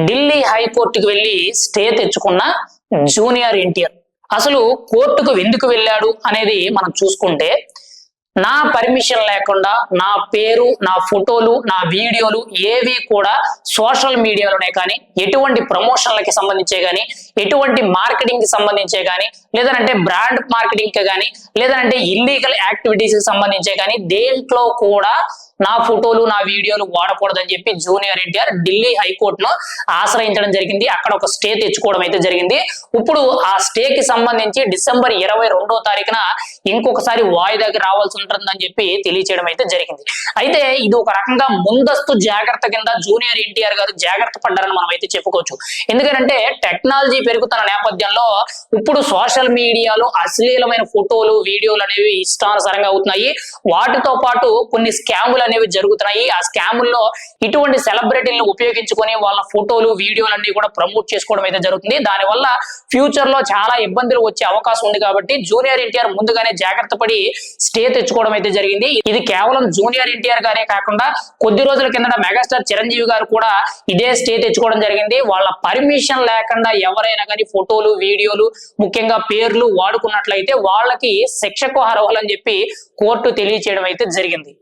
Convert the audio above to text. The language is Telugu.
ఢిల్లీ హైకోర్టుకు వెళ్ళి స్టే తెచ్చుకున్న జూనియర్ ఎన్టీఆర్ అసలు కోర్టుకు ఎందుకు వెళ్ళాడు అనేది మనం చూసుకుంటే నా పర్మిషన్ లేకుండా నా పేరు నా ఫోటోలు నా వీడియోలు ఏవి కూడా సోషల్ మీడియాలోనే కానీ ఎటువంటి ప్రమోషన్లకి సంబంధించే కానీ ఎటువంటి మార్కెటింగ్కి సంబంధించే కానీ లేదంటే బ్రాండ్ మార్కెటింగ్కి కానీ లేదంటే ఇల్లీగల్ యాక్టివిటీస్కి సంబంధించే కానీ దేంట్లో కూడా నా ఫోటోలు నా వీడియోలు వాడకూడదని చెప్పి జూనియర్ ఎన్టీఆర్ ఢిల్లీ హైకోర్టును ఆశ్రయించడం జరిగింది. అక్కడ ఒక స్టే తెచ్చుకోవడం అయితే జరిగింది. ఇప్పుడు ఆ స్టే కి సంబంధించి డిసెంబర్ ఇరవై రెండో తారీఖున ఇంకొకసారి వాయిదాకి రావాల్సి ఉంటుందని చెప్పి తెలియచేయడం అయితే జరిగింది. అయితే ఇది ఒక రకంగా ముందస్తు జాగ్రత్త కింద జూనియర్ ఎన్టీఆర్ గారు జాగ్రత్త పడ్డారని మనం అయితే చెప్పుకోవచ్చు. ఎందుకంటే టెక్నాలజీ పెరుగుతున్న నేపథ్యంలో ఇప్పుడు సోషల్ మీడియాలో అశ్లీలమైన ఫోటోలు వీడియోలు అనేవి ఇష్టానుసారంగా అవుతున్నాయి. వాటితో పాటు కొన్ని స్కాములు అనేవి జరుగుతున్నాయి. ఆ స్కాముల్లో ఇటువంటి సెలబ్రిటీలను ఉపయోగించుకొని వాళ్ళ ఫోటోలు వీడియోలు అన్ని కూడా ప్రమోట్ చేసుకోవడం అయితే జరుగుతుంది. దానివల్ల ఫ్యూచర్లో చాలా ఇబ్బందులు వచ్చే అవకాశం ఉంది కాబట్టి జూనియర్ ఎన్టీఆర్ ముందుగానే జాగ్రత్త పడి స్టే తెచ్చుకోవడం అయితే జరిగింది. ఇది కేవలం జూనియర్ ఎన్టీఆర్ గారే కాకుండా కొద్ది రోజుల కిందట మెగాస్టార్ చిరంజీవి గారు కూడా ఇదే స్టే తెచ్చుకోవడం జరిగింది. వాళ్ళ పర్మిషన్ లేకుండా ఎవరైనా కానీ ఫోటోలు వీడియోలు ముఖ్యంగా పేర్లు వాడుకున్నట్లయితే వాళ్ళకి శిక్షకు అర్హులని చెప్పి కోర్టు తెలియచేయడం అయితే జరిగింది.